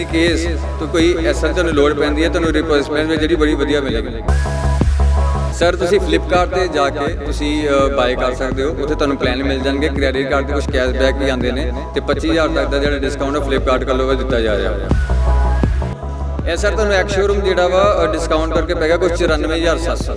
In case ਤੋਂ ਕੋਈ ਐਸਾ ਲੋਡ ਪੈਂਦੀ ਹੈ, ਤੁਹਾਨੂੰ ਰਿਪਲੇਸਮੈਂਟ ਵਿੱਚ ਜਿਹੜੀ ਬੜੀ ਵਧੀਆ ਮਿਲੇਗੀ। ਸਰ ਤੁਸੀਂ ਫਲਿੱਪਕਾਰਟ ਤੇ ਜਾ ਕੇ ਤੁਸੀਂ ਬਾਏ ਕਰ ਸਕਦੇ ਹੋ। ਉੱਥੇ ਤੁਹਾਨੂੰ ਪਲਾਨ ਮਿਲ ਜਾਣਗੇ ਕ੍ਰੈਡਿਟ ਕਾਰਡ ਤੇ ਕੁਝ ਕੈਸ਼ਬੈਕ ਵੀ ਆਉਂਦੇ ਨੇ ਤੇ 25000 ਤੱਕ ਦਾ ਜਿਹੜਾ ਡਿਸਕਾਊਂਟ ਹੈ ਫਲਿੱਪਕਾਰਟ ਵੱਲੋਂ ਵੀ ਦਿੱਤਾ ਜਾ ਰਿਹਾ। ਹੈ ਇਹ ਸਰ ਤੁਹਾਨੂੰ ਐਕ ਸ਼ੋਰੂਮ ਜਿਹੜਾ ਵਾ ਡਿਸਕਾਊਂਟ ਕਰਕੇ ਪੈਗਾ ਕੁਝ 94700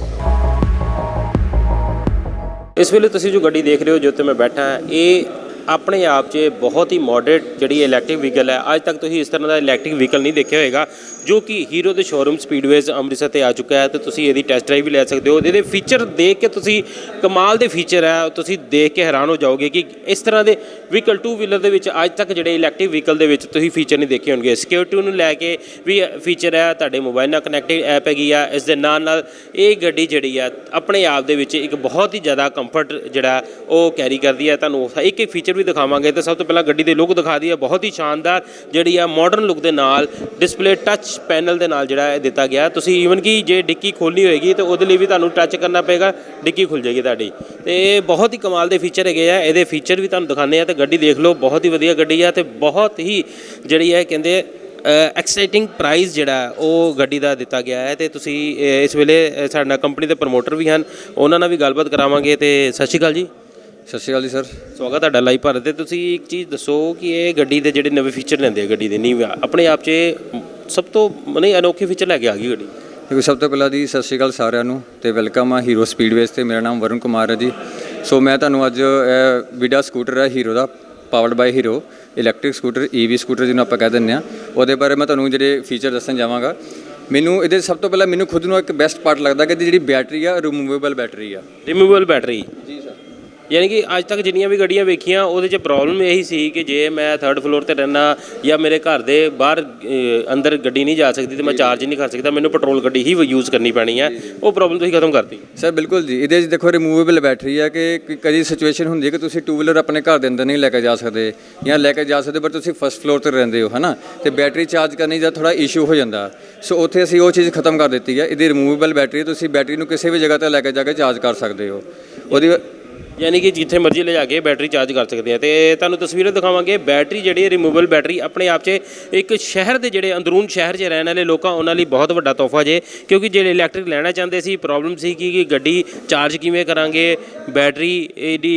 ਇਸ ਵੇਲੇ ਤੁਸੀਂ ਜੋ ਗੱਡੀ ਦੇਖ ਰਹੇ ਹੋ, ਜੋ ਤੇ ਮੈਂ ਬੈਠਾ, ਇਹ ਆਪਣੇ ਆਪ 'ਚ ਬਹੁਤ ਹੀ ਮੋਡਰੇਟ ਜਿਹੜੀ ਇਲੈਕਟ੍ਰਿਕ ਵਹੀਕਲ ਹੈ। ਅੱਜ ਤੱਕ ਤੁਸੀਂ ਇਸ ਤਰ੍ਹਾਂ ਦਾ ਇਲੈਕਟ੍ਰਿਕ ਵਹੀਕਲ ਨਹੀਂ ਦੇਖਿਆ ਹੋਵੇਗਾ ਜੋ ਕਿ ਹੀਰੋ ਦੇ ਸ਼ੋਰੂਮ ਸਪੀਡਵੇਜ਼ ਅੰਮ੍ਰਿਤਸਰ ਤੇ ਆ ਚੁੱਕਾ ਹੈ ਤੇ ਤੁਸੀਂ ਇਹਦੀ ਟੈਸਟ ਡਰਾਈਵ ਵੀ ਲੈ ਸਕਦੇ ਹੋ। ਇਹਦੇ ਫੀਚਰ ਦੇਖ ਕੇ ਤੁਸੀਂ ਕਮਾਲ ਦੇ ਫੀਚਰ ਹੈ। ਤੁਸੀਂ ਦੇਖ ਕੇ ਹੈਰਾਨ ਹੋ ਜਾਓਗੇ ਕਿ ਇਸ ਤਰ੍ਹਾਂ ਦੇ ਵਹੀਕਲ ਟੂ ਵੀਲਰ ਦੇ ਵਿੱਚ ਅੱਜ ਤੱਕ ਜਿਹੜੇ ਇਲੈਕਟ੍ਰਿਕ ਵਹੀਕਲ ਦੇ ਵਿੱਚ ਤੁਸੀਂ ਫੀਚਰ ਨਹੀਂ ਦੇਖੇ ਹੋਣਗੇ। ਸਿਕਿਉਰਿਟੀ ਨੂੰ ਲੈ ਕੇ ਵੀ ਫੀਚਰ ਹੈ। ਤੁਹਾਡੇ ਮੋਬਾਈਲ ਨਾਲ ਕਨੈਕਟਿਡ ਐਪ ਹੈਗੀ ਆ। ਇਸ ਦੇ ਨਾਲ ਨਾਲ ਇਹ ਗੱਡੀ ਜਿਹੜੀ ਆ, ਆਪਣੇ ਆਪ ਦੇ ਵਿੱਚ ਇੱਕ ਬਹੁਤ ਹੀ ਜ਼ਿਆਦਾ ਕੰਫਰਟ ਜਿਹੜਾ ਉਹ ਕੈਰੀ ਕਰਦੀ ਹੈ ਤੁਹਾਨੂੰ ਇੱਕ ਇੱਕ ਫੀਚਰ ਵੀ ਦਿਖਾਵਾਂਗੇ ਤੇ ਸਭ ਤੋਂ ਪਹਿਲਾਂ ਗੱਡੀ ਦੇ ਲੁੱਕ ਦਿਖਾ ਦਈਏ। ਬਹੁਤ ਹੀ ਸ਼ਾਨਦਾਰ ਜਿਹੜੀ ਆ ਮਾਡਰਨ ਲੁੱਕ ਦੇ ਨਾਲ ਡਿਸਪਲੇ ਟੱਚ ਪੈਨਲ ਦੇ ਨਾਲ ਜਿਹੜਾ ਇਹ ਦਿੱਤਾ ਗਿਆ। ਤੁਸੀਂ ਈਵਨ ਕਿ ਜੇ ਡਿੱਕੀ ਖੋਲਣੀ ਹੋਏਗੀ ਤੇ ਉਹਦੇ ਲਈ ਵੀ ਤੁਹਾਨੂੰ ਟੱਚ ਕਰਨਾ ਪਏਗਾ ਡਿੱਕੀ ਖੁੱਲ ਜਾਏਗੀ ਤੁਹਾਡੀ। ਤੇ ਇਹ ਬਹੁਤ ਹੀ ਕਮਾਲ ਦੇ ਫੀਚਰ ਹੈਗੇ ਆ। ਇਹਦੇ ਫੀਚਰ ਵੀ ਤੁਹਾਨੂੰ ਦਿਖਾਉਂਦੇ ਆ ਤੇ ਗੱਡੀ ਦੇਖ ਲਓ ਬਹੁਤ ਹੀ ਵਧੀਆ ਗੱਡੀ ਆ ਤੇ ਬਹੁਤ ਹੀ ਜਿਹੜੀ ਹੈ ਕਹਿੰਦੇ ਐਕਸਾਈਟਿੰਗ ਪ੍ਰਾਈਜ਼ ਜਿਹੜਾ ਉਹ ਗੱਡੀ ਦਾ ਦਿੱਤਾ ਗਿਆ ਹੈ। ਤੇ ਤੁਸੀਂ ਇਸ ਵੇਲੇ ਅ, ਸਾਡੇ ਨਾਲ ਕੰਪਨੀ ਦੇ ਪ੍ਰਮੋਟਰ ਵੀ ਹਨ। ਉਹਨਾਂ ਨਾਲ ਵੀ ਗੱਲਬਾਤ ਕਰਾਵਾਂਗੇ ਤੇ ਸਤਿ ਸ਼੍ਰੀ ਅਕਾਲ ਜੀ। ਸਤਿ ਸ਼੍ਰੀ ਅਕਾਲ ਜੀ ਸਰ। ਸਵਾਗਤ ਤੁਹਾਡਾ ਲਾਈਵ ਭਾਰਤ ਤੇ। ਤੁਸੀਂ ਇੱਕ ਚੀਜ਼ ਦੱਸੋ ਕਿ ਇਹ ਗੱਡੀ ਦੇ ਜਿਹੜੇ ਨਵੇਂ ਫੀਚਰ ਲੈਂਦੇ ਆ ਗੱਡੀ ਦੇ ਨਹੀਂ ਆਪਣੇ ਆਪ 'ਚ ਸਭ ਤੋਂ ਨਹੀਂ ਅਨੋਖੇ ਫੀਚਰ ਲੈ ਕੇ ਆ ਗਈ ਗੱਡੀ। ਦੇਖੋ ਸਭ ਤੋਂ ਪਹਿਲਾਂ ਜੀ ਸਤਿ ਸ਼੍ਰੀ ਅਕਾਲ ਸਾਰਿਆਂ ਨੂੰ ਤੇ ਵੈਲਕਮ ਆ ਹੀਰੋ ਸਪੀਡਵੇਜ਼ ਤੇ। ਮੇਰਾ ਨਾਮ ਵਰੁਣ ਕੁਮਾਰ ਹੈ ਜੀ। ਸੋ ਮੈਂ ਤੁਹਾਨੂੰ ਅੱਜ ਇਹ ਵਿਡਾ ਸਕੂਟਰ ਹੈ hero the powered by Hero electric scooter EV scooter ਜਿਹਨੂੰ ਆਪਾਂ ਕਹਿ ਦਿੰਦੇ ਆ। ਉਹਦੇ ਬਾਰੇ ਮੈਂ ਤੁਹਾਨੂੰ ਜਿਹੜੇ ਫੀਚਰ ਦੱਸਣ ਜਾਵਾਂਗਾ। ਮੈਨੂੰ ਇਹਦੇ ਸਭ ਤੋਂ ਪਹਿਲਾਂ ਮੈਨੂੰ ਖੁਦ ਨੂੰ ਇੱਕ ਬੈਸਟ ਪਾਰਟ ਲੱਗਦਾ ਕਿ ਇਹਦੀ ਜਿਹੜੀ ਬੈਟਰੀ ਆ ਰਿਮੂਵੇਬਲ ਬੈਟਰੀ ਆ। ਰਿਮੂਵੇਬਲ ਬੈਟਰੀ ਜੀ ਯਾਨੀ ਕਿ ਅੱਜ ਤੱਕ ਜਿੰਨੀਆਂ ਵੀ ਗੱਡੀਆਂ ਵੇਖੀਆਂ ਉਹਦੇ 'ਚ ਪ੍ਰੋਬਲਮ ਇਹੀ ਸੀ ਕਿ ਜੇ ਮੈਂ ਥਰਡ ਫਲੋਰ ਤੇ ਰਹਿਣਾ ਜਾਂ ਮੇਰੇ ਘਰ ਦੇ ਬਾਹਰ ਅੰਦਰ ਗੱਡੀ ਨਹੀਂ ਜਾ ਸਕਦੀ ਤੇ ਮੈਂ ਚਾਰਜ ਨਹੀਂ ਕਰ ਸਕਦਾ ਮੈਨੂੰ ਪੈਟਰੋਲ ਗੱਡੀ ਹੀ ਯੂਜ਼ ਕਰਨੀ ਪੈਣੀ ਹੈ। ਉਹ ਪ੍ਰੋਬਲਮ ਤੁਸੀਂ ਖਤਮ ਕਰਤੀ। ਸਰ ਬਿਲਕੁਲ ਜੀ। ਇਹਦੇ 'ਚ ਦੇਖੋ ਰਿਮੂਵੇਬਲ ਬੈਟਰੀ ਆ ਕਿ ਕ- ਕਦੀ ਸਿਚੁਏਸ਼ਨ ਹੁੰਦੀ ਹੈ ਕਿ ਤੁਸੀਂ ਟੂ ਵੀਲਰ ਆਪਣੇ ਘਰ ਦੇ ਅੰਦਰ ਨਹੀਂ ਲੈ ਕੇ ਜਾ ਸਕਦੇ ਜਾਂ ਲੈ ਕੇ ਜਾ ਸਕਦੇ ਪਰ ਤੁਸੀਂ ਫਸਟ ਫਲੋਰ ਤੇ ਰਹਿੰਦੇ ਹੋ ਹਨਾ? ਤੇ ਬੈਟਰੀ ਚਾਰਜ ਕਰਨੀ ਦਾ ਥੋੜਾ ਇਸ਼ੂ ਹੋ ਜਾਂਦਾ। ਸੋ ਉੱਥੇ ਅਸੀਂ ਉਹ ਚੀਜ਼ ਖਤਮ ਕਰ ਦਿੱਤੀ ਹੈ। ਇਹਦੀ ਰਿਮੂਵੇਬਲ ਬੈਟਰੀ ਤੁਸੀਂ ਬੈਟਰੀ ਨੂੰ ਕਿਸੇ ਵੀ ਜਗ੍ਹਾ ਤੇ ਲੈ ਕੇ ਜਾ ਕੇ ਚਾਰਜ ਕਰ ਸਕਦੇ ਹੋ। ਉਹਦੀ ਯਾਨੀ ਕਿ ਜਿੱਥੇ ਮਰਜ਼ੀ ਲਿਜਾ ਕੇ ਬੈਟਰੀ ਚਾਰਜ ਕਰ ਸਕਦੇ ਆ। ਤੇ ਤੁਹਾਨੂੰ ਤਸਵੀਰਾਂ ਦਿਖਾਵਾਂਗੇ, ਬੈਟਰੀ ਜਿਹੜੀ ਰਿਮੂਵਲ ਬੈਟਰੀ, ਆਪਣੇ ਆਪ 'ਚ ਇੱਕ ਸ਼ਹਿਰ ਦੇ ਜਿਹੜੇ ਅੰਦਰੂਨ ਸ਼ਹਿਰ 'ਚ ਰਹਿਣ ਵਾਲੇ ਲੋਕਾਂ, ਉਹਨਾਂ ਲਈ ਬਹੁਤ ਵੱਡਾ ਤੋਹਫਾ ਜੇ, ਕਿਉਂਕਿ ਜਿਹੜੇ ਇਲੈਕਟ੍ਰਿਕ ਲੈਣਾ ਚਾਹੁੰਦੇ ਸੀ ਪ੍ਰੋਬਲਮ ਸੀ ਕਿ ਗੱਡੀ ਚਾਰਜ ਕਿਵੇਂ ਕਰਾਂਗੇ, ਬੈਟਰੀ ਇਹਦੀ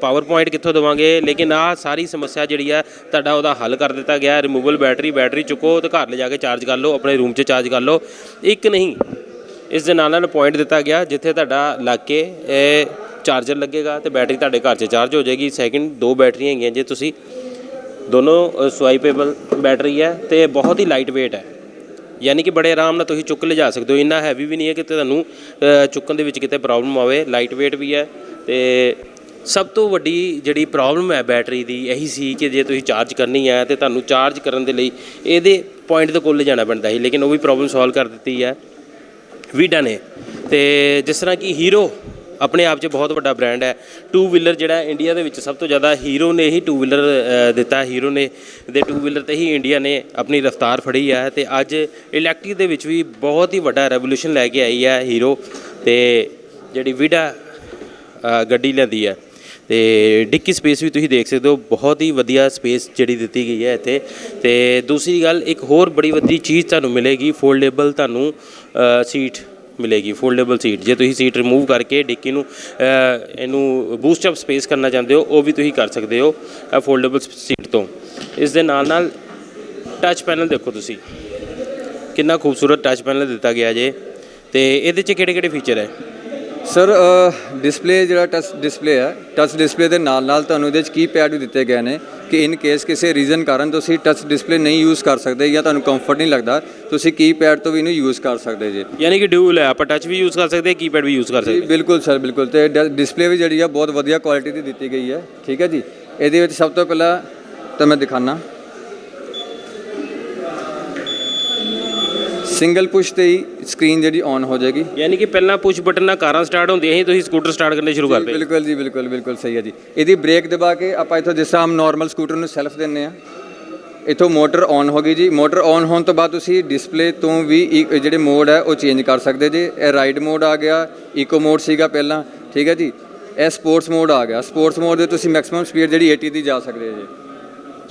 ਪਾਵਰ ਪੁਆਇੰਟ ਕਿੱਥੋਂ ਦੇਵਾਂਗੇ, ਲੇਕਿਨ ਆਹ ਸਾਰੀ ਸਮੱਸਿਆ ਜਿਹੜੀ ਆ, ਤੁਹਾਡਾ ਉਹਦਾ ਹੱਲ ਕਰ ਦਿੱਤਾ ਗਿਆ। ਰਿਮੂਵਲ ਬੈਟਰੀ ਬੈਟਰੀ ਚੁੱਕੋ ਤੇ ਘਰ ਲੈ ਜਾ ਕੇ ਚਾਰਜ ਕਰ ਲਓ, ਆਪਣੇ ਰੂਮ 'ਚ ਚਾਰਜ ਕਰ ਲਓ। ਇੱਕ ਨਹੀਂ, ਇਸ ਦੇ ਨਾਲ ਨਾਲ ਪੁਆਇੰਟ ਦਿੱਤਾ ਗਿਆ, ਜਿੱਥੇ ਤੁਹਾਡਾ ਲੱਗ ਕੇ ਚਾਰਜਰ ਲੱਗੇਗਾ ਤੇ ਬੈਟਰੀ ਤੁਹਾਡੇ ਘਰ 'ਚ ਚਾਰਜ ਹੋ ਜਾਏਗੀ। ਸੈਕਿੰਡ ਦੋ ਬੈਟਰੀਆਂ ਹੈਗੀਆਂ ਜੇ ਤੁਸੀਂ। ਦੋਨੋਂ ਸਵਾਈਪੇਬਲ ਬੈਟਰੀ ਹੈ ਤੇ ਬਹੁਤ ਹੀ ਲਾਈਟ weight ਹੈ। ਯਾਨੀ ਕਿ ਬੜੇ ਆਰਾਮ ਨਾਲ ਤੁਸੀਂ ਚੁੱਕ ਲਿਜਾ ਸਕਦੇ ਹੋ। ਇੰਨਾ ਹੈਵੀ ਵੀ ਨਹੀਂ ਹੈ ਕਿ ਤੁਹਾਨੂੰ ਚੁੱਕਣ ਦੇ ਵਿੱਚ ਕਿਤੇ ਪ੍ਰੋਬਲਮ ਆਵੇ। ਲਾਈਟ weight ਵੀ ਹੈ ਤੇ ਸਭ ਤੋਂ ਵੱਡੀ ਜਿਹੜੀ ਪ੍ਰੋਬਲਮ ਹੈ ਬੈਟਰੀ ਦੀ ਇਹੀ ਸੀ ਕਿ ਜੇ ਤੁਸੀਂ ਚਾਰਜ ਕਰਨੀ ਹੈ ਤੇ ਤੁਹਾਨੂੰ ਚਾਰਜ ਕਰਨ ਦੇ ਲਈ ਇਹਦੇ ਪੁਆਇੰਟ ਦੇ ਕੋਲ ਲਿਜਾਣਾ ਪੈਂਦਾ ਸੀ। ਲੇਕਿਨ ਉਹ ਵੀ ਪ੍ਰੋਬਲਮ ਸੋਲਵ ਕਰ ਦਿੱਤੀ ਹੈ। ਵੀਡਾ ਨੇ ਤੇ ਜਿਸ ਤਰ੍ਹਾਂ ਕਿ ਹੀਰੋ ਆਪਣੇ ਆਪ 'ਚ ਬਹੁਤ ਵੱਡਾ ਬ੍ਰਾਂਡ ਹੈ। ਟੂ ਵੀਲਰ ਜਿਹੜਾ ਇੰਡੀਆ ਦੇ ਵਿੱਚ ਸਭ ਤੋਂ ਜ਼ਿਆਦਾ ਹੀਰੋ ਨੇ ਹੀ ਟੂ ਵੀਲਰ ਦਿੱਤਾ। ਹੀਰੋ ਨੇ ਦੇ ਟੂ ਵੀਲਰ ਤੇ ਹੀ ਇੰਡੀਆ ਨੇ ਆਪਣੀ ਰਫ਼ਤਾਰ ਫੜੀ ਹੈ ਤੇ ਅੱਜ ਇਲੈਕਟ੍ਰਿਕ ਦੇ ਵਿੱਚ ਵੀ ਬਹੁਤ ਹੀ ਵੱਡਾ ਰੈਵੋਲੂਸ਼ਨ ਲੈ ਕੇ ਆਈ ਹੈ ਹੀਰੋ ਤੇ ਜਿਹੜੀ ਵਿਡਾ ਗੱਡੀ ਲੈਂਦੀ ਹੈ ਤੇ ਡਿੱਕੀ ਸਪੇਸ ਵੀ ਤੁਸੀਂ ਦੇਖ ਸਕਦੇ ਹੋ, ਬਹੁਤ ਹੀ ਵਧੀਆ ਸਪੇਸ ਜਿਹੜੀ ਦਿੱਤੀ ਗਈ ਹੈ ਇੱਥੇ। ਤੇ ਦੂਸਰੀ ਗੱਲ, ਇੱਕ ਹੋਰ ਬੜੀ ਵੱਡੀ ਚੀਜ਼ ਤੁਹਾਨੂੰ ਮਿਲੇਗੀ ਫੋਲਡੇਬਲ ਤੁਹਾਨੂੰ ਸੀਟ ਮਿਲੇਗੀ ਫੋਲਡੇਬਲ ਸੀਟ ਜੇ ਤੁਸੀਂ ਸੀਟ ਰਿਮੂਵ ਕਰਕੇ ਡਿੱਕੀ ਨੂੰ ਇਹਨੂੰ ਬੂਸਟ ਅਪ ਸਪੇਸ ਕਰਨਾ ਚਾਹੁੰਦੇ ਹੋ, ਉਹ ਵੀ ਤੁਸੀਂ ਕਰ ਸਕਦੇ ਹੋ ਫੋਲਡੇਬਲ ਸੀਟ ਤੋਂ। ਇਸ ਦੇ ਨਾਲ ਨਾਲ ਟੱਚ ਪੈਨਲ ਦੇਖੋ ਤੁਸੀਂ। ਕਿੰਨਾ ਖੂਬਸੂਰਤ ਟੱਚ ਪੈਨਲ ਦਿੱਤਾ ਗਿਆ ਜੇ। ਤੇ ਇਹਦੇ 'ਚ ਕਿਹੜੇ ਕਿਹੜੇ ਫੀਚਰ ਹੈ? ਸਰ ਡਿਸਪਲੇ ਜਿਹੜਾ ਟੱਚ ਡਿਸਪਲੇ ਹੈ ਟੱਚ ਡਿਸਪਲੇ ਦੇ ਨਾਲ ਨਾਲ ਤੁਹਾਨੂੰ ਇਹਦੇ ਵਿੱਚ ਕੀਪੈਡ ਵੀ ਦਿੱਤੇ ਗਏ ਨੇ ਕਿ ਇਨ ਕੇਸ ਕਿਸੇ ਰੀਜ਼ਨ ਕਾਰਨ ਤੁਸੀਂ ਟੱਚ ਡਿਸਪਲੇ ਨਹੀਂ ਯੂਜ਼ ਕਰ ਸਕਦੇ ਜਾਂ ਤੁਹਾਨੂੰ ਕੰਫਰਟ ਨਹੀਂ ਲੱਗਦਾ ਤੁਸੀਂ ਕੀਪੈਡ ਤੋਂ ਵੀ ਇਹਨੂੰ ਯੂਜ਼ ਕਰ ਸਕਦੇ ਜੀ। ਯਾਨੀ ਕਿ ਡਿਊਲ ਹੈ ਆਪਾਂ ਟੱਚ ਵੀ ਯੂਜ਼ ਕਰ ਸਕਦੇ ਕੀਪੈਡ ਵੀ ਯੂਜ਼ ਕਰ ਸਕਦੇ। ਬਿਲਕੁਲ ਸਰ ਬਿਲਕੁਲ। ਤੇ ਡਿਸਪਲੇ ਵੀ ਜਿਹੜੀ ਆ ਬਹੁਤ ਵਧੀਆ ਕੁਆਲਿਟੀ ਦੀ ਦਿੱਤੀ ਗਈ ਹੈ। ਠੀਕ ਹੈ ਜੀ? ਇਹਦੇ ਵਿੱਚ ਸਭ ਤੋਂ ਪਹਿਲਾਂ ਤਾਂ ਮੈਂ ਦਿਖਾਣਾ ਸਿੰਗਲ ਪੁਸ਼ ਤੇ ਹੀ ਸਕਰੀਨ ਜਿਹੜੀ ਔਨ ਹੋ ਜਾਏਗੀ। ਯਾਨੀ ਕਿ ਪਹਿਲਾਂ ਪੁਸ਼ ਬਟਨ ਨਾਲ ਕਾਰਾਂ ਸਟਾਰਟ ਹੁੰਦੀਆਂ ਸੀ ਤੁਸੀਂ ਸਕੂਟਰ ਸਟਾਰਟ ਕਰਨੇ ਸ਼ੁਰੂ ਕਰਦੇ ਬਿਲਕੁਲ ਜੀ ਬਿਲਕੁਲ ਬਿਲਕੁਲ ਸਹੀ ਹੈ ਜੀ। ਇਹਦੀ ਬ੍ਰੇਕ ਦਬਾ ਕੇ ਆਪਾਂ ਇਥੋਂ ਜਿਸ ਤਰ੍ਹਾਂ ਨਾਰਮਲ ਸਕੂਟਰ ਨੂੰ ਸੈਲਫ ਦਿੰਨੇ ਆ ਇਥੋਂ ਮੋਟਰ ਔਨ ਹੋ ਗਈ ਜੀ। ਮੋਟਰ ਔਨ ਹੋਣ ਤੋਂ ਬਾਅਦ ਤੁਸੀਂ ਡਿਸਪਲੇ ਤੋਂ ਵੀ ਇੱਕ ਜਿਹੜੇ ਮੋਡ ਹੈ ਉਹ ਚੇਂਜ ਕਰ ਸਕਦੇ ਜੀ। ਇਹ ਰਾਈਡ ਮੋਡ ਆ ਗਿਆ ਇਕੋ ਮੋਡ ਸੀਗਾ ਪਹਿਲਾਂ ਠੀਕ ਹੈ ਜੀ। ਇਹ ਸਪੋਰਟਸ ਮੋਡ ਆ ਗਿਆ। ਸਪੋਰਟਸ ਮੋਡ ਦੇ ਤੁਸੀਂ ਮੈਕਸਿਮਮ ਸਪੀਡ ਜਿਹੜੀ 80 ਦੀ ਜਾ ਸਕਦੇ ਜੀ।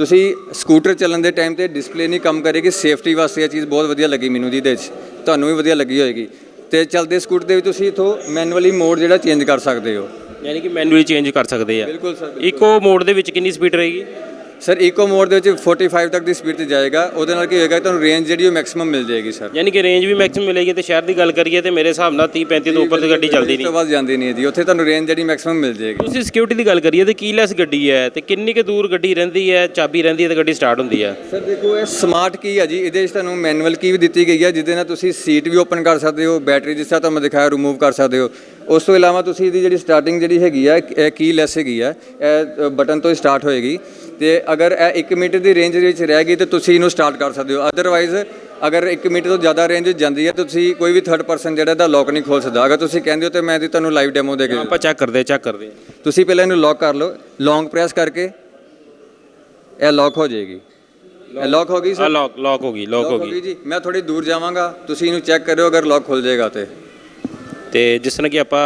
ਤੁਸੀਂ ਸਕੂਟਰ ਚੱਲਣ ਦੇ ਟਾਈਮ ਤੇ ਡਿਸਪਲੇ ਨਹੀਂ ਕੰਮ ਕਰੇਗੀ ਸੇਫਟੀ ਵਾਸਤੇ ਇਹ ਚੀਜ਼ ਬਹੁਤ ਵਧੀਆ ਲੱਗੀ ਮੈਨੂੰ ਜੀ ਇਹਦੇ 'ਚ। ਤੁਹਾਨੂੰ ਵੀ ਵਧੀਆ ਲੱਗੀ ਹੋਏਗੀ। ਤੇ ਚੱਲਦੇ ਸਕੂਟਰ ਦੇ ਵਿੱਚ ਤੁਸੀਂ ਇਥੋਂ ਮੈਨੂਅਲੀ ਮੋਡ ਜਿਹੜਾ ਚੇਂਜ ਕਰ ਸਕਦੇ ਹੋ। ਯਾਨੀ ਕਿ ਮੈਨੂਅਲੀ ਚੇਂਜ ਕਰ ਸਕਦੇ ਆ। ਬਿਲਕੁਲ ਸਰ ਇਕੋ ਮੋਡ ਦੇ ਵਿੱਚ ਕਿੰਨੀ ਸਪੀਡ ਰਹੇਗੀ? ਸਰ ਇਕੋ ਮੋਡ ਦੇ ਵਿੱਚ 45 ਤੱਕ ਦੀ ਸਪੀਡ ਤੇ ਜਾਏਗਾ। ਉਹਦੇ ਨਾਲ ਕੀ ਹੋਏਗਾ ਤੁਹਾਨੂੰ ਰੇਂਜ ਜਿਹੜੀ ਉਹ ਮੈਕਸਿਮਮ ਮਿਲ ਜਾਏਗੀ ਸਰ ਯਾਨੀ ਕਿ ਰੇਂਜ ਵੀ ਮੈਕਸਿਮਮ ਮਿਲੇਗੀ ਤੇ ਸ਼ਹਿਰ ਦੀ ਗੱਲ ਕਰੀਏ ਤੇ ਮੇਰੇ ਹਿਸਾਬ ਨਾਲ 30 35 ਤੋਂ ਉੱਪਰ ਦੀ ਗੱਡੀ ਚੱਲਦੀ ਨਹੀਂ। ਤੋਂ ਬਾਅਦ ਜਾਂਦੀ ਨਹੀਂ ਹੈ ਜੀ ਉੱਥੇ ਤੁਹਾਨੂੰ ਰੇਂਜ ਜਿਹੜੀ ਮੈਕਸਿਮਮ ਮਿਲ ਜਾਏਗੀ। ਤੁਸੀਂ ਸਿਕਿਉਰਿਟੀ ਦੀ ਗੱਲ ਕਰੀਏ ਤੇ ਕੀਲੈਸ ਗੱਡੀ ਹੈ ਤੇ ਕਿੰਨੀ ਕੁ ਦੂਰ ਗੱਡੀ ਰਹਿੰਦੀ ਹੈ ਚਾਬੀ ਰਹਿੰਦੀ ਹੈ ਤੇ ਗੱਡੀ ਸਟਾਰਟ ਹੁੰਦੀ ਹੈ? ਸਰ ਦੇਖੋ ਇਹ ਸਮਾਰਟ ਕੀ ਹੈ ਜੀ। ਇਹਦੇ ਵਿੱਚ ਤੁਹਾਨੂੰ ਮੈਨੂਅਲ ਕੀ ਵੀ ਦਿੱਤੀ ਗਈ ਹੈ ਜਿਹਦੇ ਨਾਲ ਤੁਸੀਂ ਸੀਟ ਵੀ ਓਪਨ ਕਰ ਸਕਦੇ ਹੋ ਬੈਟਰੀ ਜਿਸ ਤਰ੍ਹਾਂ ਤੁਹਾਨੂੰ ਮੈਂ ਦਿਖਾਇਆ ਰਿਮੂਵ ਕਰ ਸਕਦੇ ਹੋ। ਉਸ ਤੋਂ ਇਲਾਵਾ ਤੁਸੀਂ ਇਹਦੀ ਜਿਹੜੀ ਸਟਾਰਟਿੰਗ ਜਿਹੜੀ ਹੈਗੀ ਆ ਇਹ ਕੀ ਲੈਸ ਹੈਗੀ ਆ ਇਹ ਬਟਨ ਤੋਂ ਸਟਾਰਟ ਹੋਏਗੀ। ਤੇ ਅਗਰ ਇਹ 1 ਮੀਟਰ ਦੀ ਰੇਂਜ ਵਿੱਚ ਰਹਿ ਗਈ ਤੇ ਤੁਸੀਂ ਇਹਨੂੰ ਸਟਾਰਟ ਕਰ ਸਕਦੇ ਹੋ। ਅਦਰਵਾਈਜ਼ ਅਗਰ 1 ਮੀਟਰ ਤੋਂ ਜ਼ਿਆਦਾ ਰੇਂਜ ਜਾਂਦੀ ਹੈ ਤਾਂ ਤੁਸੀਂ ਕੋਈ ਵੀ ਥਰਡ ਪਰਸਨ ਜਿਹੜਾ ਦਾ ਲੌਕ ਨਹੀਂ ਖੋਲ ਸਕਦਾ। ਅਗਰ ਤੁਸੀਂ ਕਹਿੰਦੇ ਹੋ ਤੇ ਮੈਂ ਇਹਦੀ ਤੁਹਾਨੂੰ ਲਾਈਵ ਡੈਮੋ ਦੇ ਕੇ ਆਪਾਂ ਚੈੱਕ ਕਰਦੇ ਚੈੱਕ ਕਰਦੇ। ਤੁਸੀਂ ਪਹਿਲਾਂ ਇਹਨੂੰ ਲੌਕ ਕਰ ਲਓ। ਲੌਂਗ ਪ੍ਰੈਸ ਕਰਕੇ ਇਹ ਲੌਕ ਹੋ ਜਾਏਗੀ। ਇਹ ਲੌਕ ਹੋ ਗਈ ਆ ਸਰ ਲੌਕ ਲੌਕ ਹੋ ਗਈ ਲੌਕ ਹੋ ਗਈ। ਜੀ। ਮੈਂ ਥੋੜੀ ਦੂਰ ਜਾਵਾਂਗਾ। ਤੁਸੀਂ ਇਹਨੂੰ ਚੈੱਕ ਕਰਿਓ ਅਗਰ ਲੌਕ ਖੁੱਲ ਜਾਏਗਾ ਤੇ। ਤੇ ਜਿਸ ਤਰ੍ਹਾਂ ਕਿ ਆਪਾਂ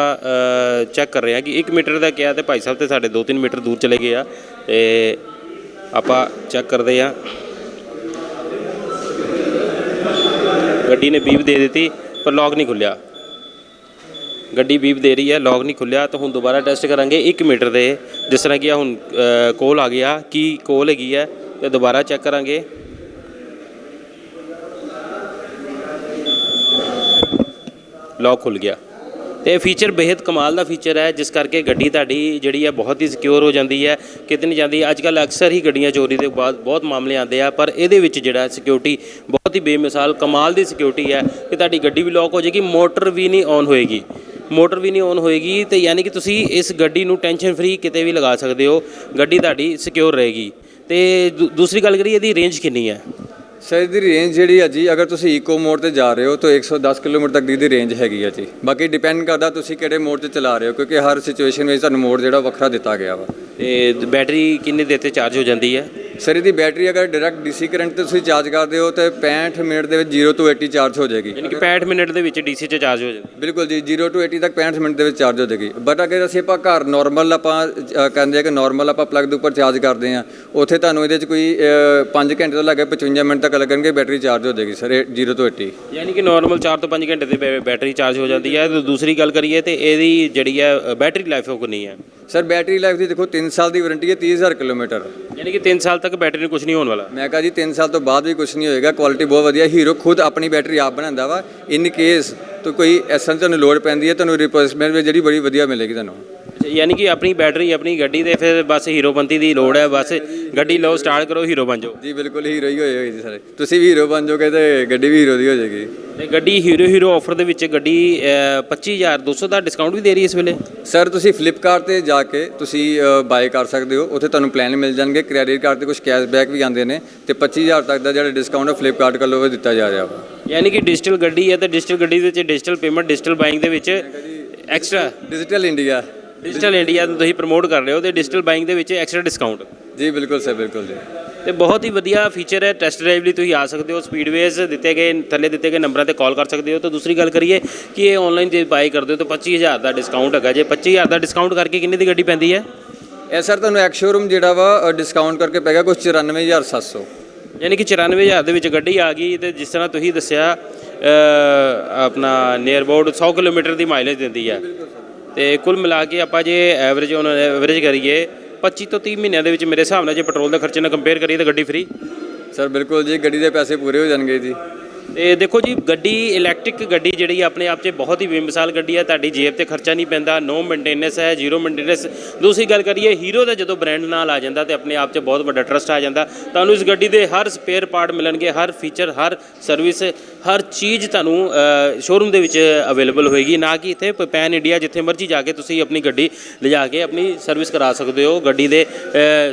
ਚੈੱਕ ਕਰ ਰਹੇ ਹਾਂ ਕਿ 1 ਮੀਟਰ ਦਾ ਕਿਹਾ ਤੇ ਭਾਈ ਸਾਹਿਬ ਤੇ ਸਾਡੇ 2-3 ਮੀਟਰ ਦੂਰ ਚਲੇ ਗਏ ਆ। ਤੇ ਆਪਾਂ ਚੈੱਕ ਕਰਦੇ ਆ ਗੱਡੀ ਨੇ ਬੀਪ ਦੇ ਦਿੱਤੀ, ਪਰ ਲੌਕ ਨਹੀਂ ਖੁੱਲਿਆ। ਗੱਡੀ ਬੀਪ ਦੇ ਰਹੀ ਹੈ ਲੌਕ ਨਹੀਂ ਖੁੱਲਿਆ, ਤਾਂ ਹੁਣ ਦੁਬਾਰਾ ਟੈਸਟ ਕਰਾਂਗੇ 1 ਮੀਟਰ ਦੇ, ਜਿਸ ਤਰ੍ਹਾਂ ਕਿ ਹੁਣ ਕੋਲ ਆ ਗਿਆ, ਕੀ ਕੋਲ ਹੈਗੀ ਹੈ, ਤੇ ਦੁਬਾਰਾ ਚੈੱਕ ਕਰਾਂਗੇ। ਲੌਕ ਖੁੱਲ ਗਿਆ। ਤੇ ਫੀਚਰ ਬੇहद ਕਮਾਲ ਦਾ ਫੀਚਰ ਹੈ, ਜਿਸ ਕਰਕੇ ਗੱਡੀ ਤੁਹਾਡੀ ਜਿਹੜੀ ਹੈ ਬਹੁਤ ਹੀ ਸਿਕਿਉਰ ਹੋ ਜਾਂਦੀ ਹੈ, ਕਿਤੇ ਨਹੀਂ ਜਾਂਦੀ। ਅੱਜ ਕੱਲ ਅਕਸਰ ਹੀ ਗੱਡੀਆਂ ਚੋਰੀ ਦੇ ਬਾਅਦ ਬਹੁਤ ਮਾਮਲੇ ਆਉਂਦੇ ਆ, ਪਰ ਇਹਦੇ ਵਿੱਚ ਜਿਹੜਾ ਸਿਕਿਉਰਿਟੀ ਬਹੁਤ ਹੀ ਬੇਮਿਸਾਲ, ਕਮਾਲ ਦੀ ਸਿਕਿਉਰਿਟੀ ਹੈ ਕਿ ਤੁਹਾਡੀ ਗੱਡੀ ਵੀ ਲੌਕ ਹੋ ਜਾਏਗੀ ਮੋਟਰ ਵੀ ਨਹੀਂ ਔਨ ਹੋਏਗੀ। ਮੋਟਰ ਵੀ ਨਹੀਂ ਔਨ ਹੋਏਗੀ ਤੇ ਯਾਨੀ ਕਿ ਤੁਸੀਂ ਇਸ ਗੱਡੀ ਨੂੰ ਟੈਨਸ਼ਨ ਫਰੀ ਕਿਤੇ ਵੀ ਲਗਾ ਸਕਦੇ ਹੋ, ਗੱਡੀ ਤੁਹਾਡੀ ਸਿਕਿਉਰ ਰਹੇਗੀ। ਤੇ ਦੂ- ਦੂਸਰੀ ਗੱਲ ਕਰੀਏ, ਇਹਦੀ ਰੇਂਜ ਕਿੰਨੀ ਹੈ? ਸਰ ਇਹਦੀ ਰੇਂਜ ਜਿਹੜੀ ਹੈ ਜੀ, ਅਗਰ ਤੁਸੀਂ ਇਕੋ ਮੋਡ ਤੇ ਜਾ ਰਹੇ ਹੋ ਤਾਂ 110 ਕਿਲੋਮੀਟਰ ਤੱਕ ਦੀ ਇਹਦੀ ਰੇਂਜ ਹੈਗੀ ਹੈ ਜੀ। ਬਾਕੀ ਡਿਪੈਂਡ ਕਰਦਾ ਤੁਸੀਂ ਕਿਹੜੇ ਮੋਡ ਤੇ ਚਲਾ ਰਹੇ ਹੋ, ਕਿਉਂਕਿ ਹਰ ਸਿਚੁਏਸ਼ਨ ਵਿੱਚ ਤੁਹਾਨੂੰ ਮੋਡ ਜਿਹੜਾ ਵੱਖਰਾ ਦਿੱਤਾ ਗਿਆ ਵਾ। ਤੇ ਬੈਟਰੀ ਕਿੰਨੇ ਦੇਰ ਤੇ ਚਾਰਜ ਹੋ ਜਾਂਦੀ ਹੈ ਸਰ ਇਹਦੀ ਬੈਟਰੀ ਅਗਰ ਡਾਇਰੈਕਟ ਡੀਸੀ ਕਰੰਟ ਤੇ ਤੁਸੀਂ ਚਾਰਜ ਕਰਦੇ ਹੋ ਤੇ 65 ਮਿੰਟ ਦੇ ਵਿੱਚ 0 ਤੋਂ 80 ਚਾਰਜ ਹੋ ਜਾਏਗੀ। ਯਾਨੀ ਕਿ 65 ਮਿੰਟ ਦੇ ਵਿੱਚ ਡੀਸੀ 'ਚ ਚਾਰਜ ਹੋ ਜਾਂਦੀ ਬਿਲਕੁਲ ਜੀ 0 ਤੋਂ 80 ਤੱਕ 65 ਮਿੰਟ ਦੇ ਵਿੱਚ ਚਾਰਜ ਹੋ ਜਾਏਗੀ। ਬਟ ਅਗਰ ਅਸੀਂ ਆਪਾਂ ਘਰ ਨਾਰਮਲ ਆਪਾਂ ਕਹਿੰਦੇ ਆ ਕਿ ਨਾਰਮਲ ਆਪਾਂ ਪਲੱਗ ਦੇ ਉੱਪਰ ਚਾਰਜ ਕਰਦੇ ਆ ਉੱਥੇ ਤੁਹਾਨੂੰ ਇਹਦੇ 'ਚ ਕੋਈ 5 ਘੰਟੇ ਤੋਂ ਲੈ ਕੇ 55 ਮਿੰਟ ਤੱਕ ਲੱਗਣਗੇ ਬੈਟਰੀ ਚਾਰਜ ਹੋ ਜਾਏਗੀ ਸਰ 0 ਤੋਂ 80 ਯਾਨੀ ਕਿ ਨਾਰਮਲ 4 ਤੋਂ 5 ਘੰਟੇ ਦੀ ਬੈਟਰੀ ਚਾਰਜ ਹੋ ਜਾਂਦੀ ਹੈ। ਤੇ ਦੂਸਰੀ ਗੱਲ ਕਰੀਏ ਤੇ ਇਹਦੀ ਜਿਹੜੀ ਹੈ ਬੈਟਰੀ ਲਾਈਫ ਉਹ ਕਿੰਨੀ ਹੈ? ਸਰ ਬੈਟਰੀ ਲਾਈਫ ਦੀ ਦੇਖੋ 3 ਸਾਲ ਦੀ ਵਾਰੰਟੀ ਹੈ 30000 ਕਿਲੋਮੀਟਰ। ਯਾਨੀ ਕਿ 3 ਸਾਲ ਤੱਕ ਬੈਟਰੀ ਨੂੰ ਕੁਝ ਨਹੀਂ ਹੋਣ ਵਾਲਾ। ਮੈਂ ਕਹਾ ਜੀ 3 ਸਾਲ ਤੋਂ ਬਾਅਦ ਵੀ ਕੁਝ ਨਹੀਂ ਹੋਏਗਾ ਕੁਆਲਿਟੀ ਬਹੁਤ ਵਧੀਆ। ਹੀਰੋ ਖੁਦ ਆਪਣੀ ਬੈਟਰੀ ਆਪ ਬਣਾਉਂਦਾ ਵਾ। ਇਨ ਕੇਸ ਤੋਂ ਕੋਈ ਐਸਨ ਤੁਹਾਨੂੰ ਲੋਡ ਪੈਂਦੀ ਹੈ ਤੁਹਾਨੂੰ ਰਿਪਲੇਸਮੈਂਟ ਵੀ ਜਿਹੜੀ ਬੜੀ ਵਧੀਆ ਮਿਲੇਗੀ ਤੁਹਾਨੂੰ ਯਾਨੀ ਕਿ ਆਪਣੀ ਬੈਟਰੀ ਆਪਣੀ ਗੱਡੀ ਦੇ ਫਿਰ ਬਸ ਹੀਰੋਪੰਤੀ ਦੀ ਲੋੜ ਹੈ ਬਸ ਗੱਡੀ ਲਓ ਸਟਾਰਟ ਕਰੋ ਹੀਰੋ ਬਣ ਜਾਓ। ਜੀ ਬਿਲਕੁਲ ਹੀਰੋ ਹੀ ਹੋਏ ਹੋਏ ਜੀ ਸਾਰੇ। ਤੁਸੀਂ ਵੀ ਹੀਰੋ ਬਣ ਜਾਓਗੇ ਤੇ ਗੱਡੀ ਵੀ ਹੀਰੋ ਦੀ ਹੋ ਜਾਏਗੀ। ਤੇ ਗੱਡੀ ਹੀਰੋ ਹੀਰੋ ਆਫਰ ਦੇ ਵਿੱਚ ਗੱਡੀ ਅ, 25200 ਦਾ ਡਿਸਕਾਊਂਟ ਵੀ ਦੇ ਰਹੀ ਹੈ ਇਸ ਵੇਲੇ। ਸਰ ਤੁਸੀਂ ਫਲਿੱਪਕਾਰਟ ਤੇ ਜਾ ਕੇ ਤੁਸੀਂ ਬਾਈ ਕਰ ਸਕਦੇ ਹੋ। ਉੱਥੇ ਤੁਹਾਨੂੰ ਪਲਾਨ ਮਿਲ ਜਾਣਗੇ। ਕ੍ਰੈਡਿਟ ਕਾਰਡ ਤੇ ਕੁਝ ਕੈਸ਼ਬੈਕ ਵੀ ਆਉਂਦੇ ਨੇ ਤੇ 25000 ਤੱਕ ਦਾ ਜਿਹੜਾ ਡਿਸਕਾਊਂਟ ਹੈ ਫਲਿੱਪਕਾਰਟ ਵੱਲੋਂ ਵੀ ਦਿੱਤਾ ਜਾ ਰਿਹਾ ਵਾ। ਯਾਨੀ ਕਿ ਡਿਜੀਟਲ ਗੱਡੀ ਹੈ ਤੇ ਡਿਜੀਟਲ ਗੱਡੀ ਦੇ ਵਿੱਚ ਡਿਜੀਟਲ ਪੇਮੈਂਟ ਡਿਜੀਟਲ ਬਾਇੰਗ ਦੇ ਵਿੱਚ extra digital India digital India ਨੂੰ ਤੁਸੀਂ ਪ੍ਰਮੋਟ ਕਰ ਰਹੇ ਹੋ ਤੇ ਡਿਜੀਟਲ ਬਾਇੰਗ ਦੇ ਵਿੱਚ ਐਕਸਟਰਾ ਡਿਸਕਾਊਂਟ ਜੀ ਬਿਲਕੁਲ ਸਰ ਬਿਲਕੁਲ ਜੀ। ਤੇ ਬਹੁਤ ਹੀ ਵਧੀਆ ਫੀਚਰ ਹੈ ਟੈਸਟ ਡਰਾਈਵ ਲਈ ਤੁਸੀਂ ਆ ਸਕਦੇ ਹੋ ਸਪੀਡਵੇਜ਼ ਦਿੱਤੇ ਗਏ ਥੱਲੇ ਦਿੱਤੇ ਗਏ ਨੰਬਰਾਂ ਤੇ ਕਾਲ ਕਰ ਸਕਦੇ ਹੋ। ਤਾਂ ਦੂਸਰੀ ਗੱਲ ਕਰੀਏ ਕਿ ਇਹ ਆਨਲਾਈਨ ਜੇ ਬਾਈ ਕਰਦੇ ਹੋ ਤਾਂ 25000 ਦਾ ਡਿਸਕਾਊਂਟ ਹੈਗਾ। ਜੇ 25000 ਦਾ ਡਿਸਕਾਊਂਟ ਕਰਕੇ ਕਿੰਨੇ ਦੀ ਗੱਡੀ ਪੈਂਦੀ ਹੈ? ਇਹ ਸਰ ਤੁਹਾਨੂੰ ਐਕ ਸ਼ੋਰੂਮ ਜਿਹੜਾ ਵਾ ਡਿਸਕਾਊਂਟ ਕਰਕੇ ਪੈਗਾ ਕੁਝ 94700 ਯਾਨੀ ਕਿ 94000 ਦੇ ਵਿੱਚ ਗੱਡੀ ਆ ਗਈ ਤੇ ਜਿਸ ਤਰ੍ਹਾਂ ਤੁਸੀਂ ਦੱਸਿਆ ਆਪਣਾ ਨੀਅਰ ਅਬਾਊਟ 100 ਕਿਲੋਮੀਟਰ ਦੀ ਮਾਈਲੇਜ ਦਿੰਦੀ ਹੈ। ਤੇ ਕੁੱਲ ਮਿਲਾ ਕੇ ਆਪਾਂ ਜੇ ਐਵਰੇਜ ਉਹਨਾਂ ਐਵਰੇਜ ਕਰੀਏ 25 ਤੋਂ 30 ਮਹੀਨਿਆਂ ਦੇ ਵਿੱਚ ਮੇਰੇ ਹਿਸਾਬ ਨਾਲ ਜੇ ਪੈਟਰੋਲ ਦੇ ਖਰਚੇ ਨਾਲ ਕੰਪੇਅਰ ਕਰੀਏ ਤਾਂ ਗੱਡੀ ਫ੍ਰੀ ਸਰ ਬਿਲਕੁਲ ਜੀ, ਗੱਡੀ ਦੇ ਪੈਸੇ ਪੂਰੇ ਹੋ ਜਾਣਗੇ ਜੀ। ਤੇ ਦੇਖੋ ਜੀ, ਗੱਡੀ ਇਲੈਕਟ੍ਰਿਕ ਗੱਡੀ ਜਿਹੜੀ ਆਪਣੇ ਆਪ 'ਚ ਬਹੁਤ ਹੀ ਬੇਮਿਸਾਲ ਗੱਡੀ ਹੈ ਤੁਹਾਡੀ ਜੇਬ ਤੇ ਖਰਚਾ ਨਹੀਂ ਪੈਂਦਾ ਨੋ ਮੇਨਟੇਨੈਂਸ ਹੈ ਜ਼ੀਰੋ ਮੇਨਟੇਨੈਂਸ ਦੂਸਰੀ ਗੱਲ ਕਰੀਏ ਹੀਰੋ ਦਾ ਜਦੋਂ ਬ੍ਰਾਂਡ ਨਾਲ ਆ ਜਾਂਦਾ ਤੇ ਆਪਣੇ ਆਪ 'ਚ ਬਹੁਤ ਵੱਡਾ ਟਰਸਟ ਆ ਜਾਂਦਾ, ਤੁਹਾਨੂੰ ਇਸ ਗੱਡੀ ਦੇ ਹਰ ਸਪੇਅਰ ਪਾਰਟ ਮਿਲਣਗੇ, ਹਰ ਫੀਚਰ ਹਰ ਸਰਵਿਸ ਹਰ ਚੀਜ਼ ਤੁਹਾਨੂੰ ਸ਼ੋਰੂਮ ਦੇ ਵਿੱਚ ਅਵੇਲੇਬਲ ਹੋਏਗੀ। ਨਾ ਕਿ ਇੱਥੇ ਪੈਨ ਇੰਡੀਆ ਜਿੱਥੇ ਮਰਜ਼ੀ ਜਾ ਕੇ ਤੁਸੀਂ ਆਪਣੀ ਗੱਡੀ ਲਿਜਾ ਕੇ ਆਪਣੀ ਸਰਵਿਸ ਕਰਾ ਸਕਦੇ ਹੋ। ਗੱਡੀ ਦੇ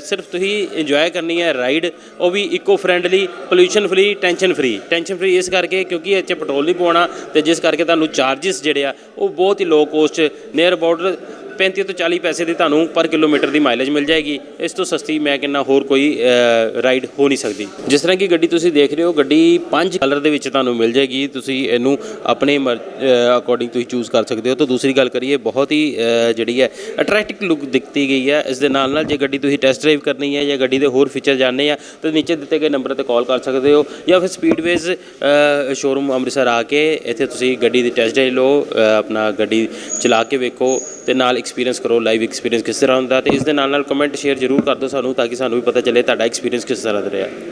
ਸਿਰਫ ਤੁਸੀਂ ਇੰਜੋਏ ਕਰਨੀ ਹੈ ਰਾਈਡ ਉਹ ਵੀ eco friendly pollution free tension free tension free ਇਸ ਕਰਕੇ ਕਿਉਂਕਿ ਇੱਥੇ ਪੈਟਰੋਲ ਨਹੀਂ ਪਵਾਉਣਾ ਤੇ ਜਿਸ ਕਰਕੇ ਤੁਹਾਨੂੰ ਚਾਰजेस ਜਿਹੜੇ ਆ, ਉਹ ਬਹੁਤ ਹੀ ਲੋ ਕੋਸਟ ਨੀਅਰ ਅਬਾਊਟ 35 ਤੋਂ 40 ਪੈਸੇ ਦੀ ਤੁਹਾਨੂੰ ਪਰ ਕਿਲੋਮੀਟਰ ਦੀ ਮਾਈਲੇਜ ਮਿਲ ਜਾਏਗੀ। ਇਸ ਤੋਂ ਸਸਤੀ ਮੈਂ ਕਿੰਨਾ ਹੋਰ ਕੋਈ ਰਾਈਡ ਹੋ ਨਹੀਂ ਸਕਦੀ। ਜਿਸ ਤਰ੍ਹਾਂ ਕਿ ਗੱਡੀ ਤੁਸੀਂ ਦੇਖ ਰਹੇ ਹੋ, ਗੱਡੀ ਪੰਜ ਕਲਰ ਦੇ ਵਿੱਚ ਤੁਹਾਨੂੰ ਮਿਲ ਜਾਏਗੀ। ਤੁਸੀਂ ਇਹਨੂੰ ਆਪਣੇ ਅਕੋਰਡਿੰਗ ਤੁਸੀਂ ਚੂਜ਼ ਕਰ ਸਕਦੇ ਹੋ। ਤਾਂ ਦੂਸਰੀ ਗੱਲ ਕਰੀਏ, ਬਹੁਤ ਹੀ ਜਿਹੜੀ ਹੈ ਅਟਰੈਕਟਿਵ ਲੁੱਕ ਦਿੱਤੀ ਗਈ ਹੈ। ਇਸ ਦੇ ਨਾਲ ਨਾਲ ਜੇ ਗੱਡੀ ਤੁਸੀਂ ਟੈਸਟ ਡਰਾਈਵ ਕਰਨੀ ਹੈ ਜਾਂ ਗੱਡੀ ਦੇ ਹੋਰ ਫੀਚਰ ਜਾਣਨੇ ਆ, ਤਾਂ ਨੀਚੇ ਦਿੱਤੇ ਗਏ ਨੰਬਰ ਤੇ ਕਾਲ ਕਰ ਸਕਦੇ ਹੋ। ਜਾਂ ਫਿਰ ਸਪੀਡਵੇਜ਼ ਸ਼ੋਰੂਮ ਅੰਮ੍ਰਿਤਸਰ ਆ ਕੇ ਇੱਥੇ ਤੁਸੀਂ ਗੱਡੀ ਦੀ ਟੈਸਟ ਡਰਾਈਵ ਲਓ ਆਪਣਾ ਗੱਡੀ ਚਲਾ ਕੇ ਵੇਖੋ। ਤੇ ਨਾਲ ਐਕਸਪੀਰੀਅੰਸ ਕਰੋ ਲਾਈਵ ਐਕਸਪੀਰੀਅੰਸ ਕਿਸ ਤਰ੍ਹਾਂ ਹੁੰਦਾ ਤੇ ਇਸ ਦੇ ਨਾਲ ਨਾਲ ਕਮੈਂਟ ਸ਼ੇਅਰ ਜ਼ਰੂਰ ਕਰ ਦਿਓ ਸਾਨੂੰ ਤਾਂ ਕਿ ਸਾਨੂੰ ਵੀ ਪਤਾ ਚੱਲੇ ਤੁਹਾਡਾ ਐਕਸਪੀਰੀਅੰਸ ਕਿਸ ਤਰ੍ਹਾਂ ਦਾ ਰਿਹਾ।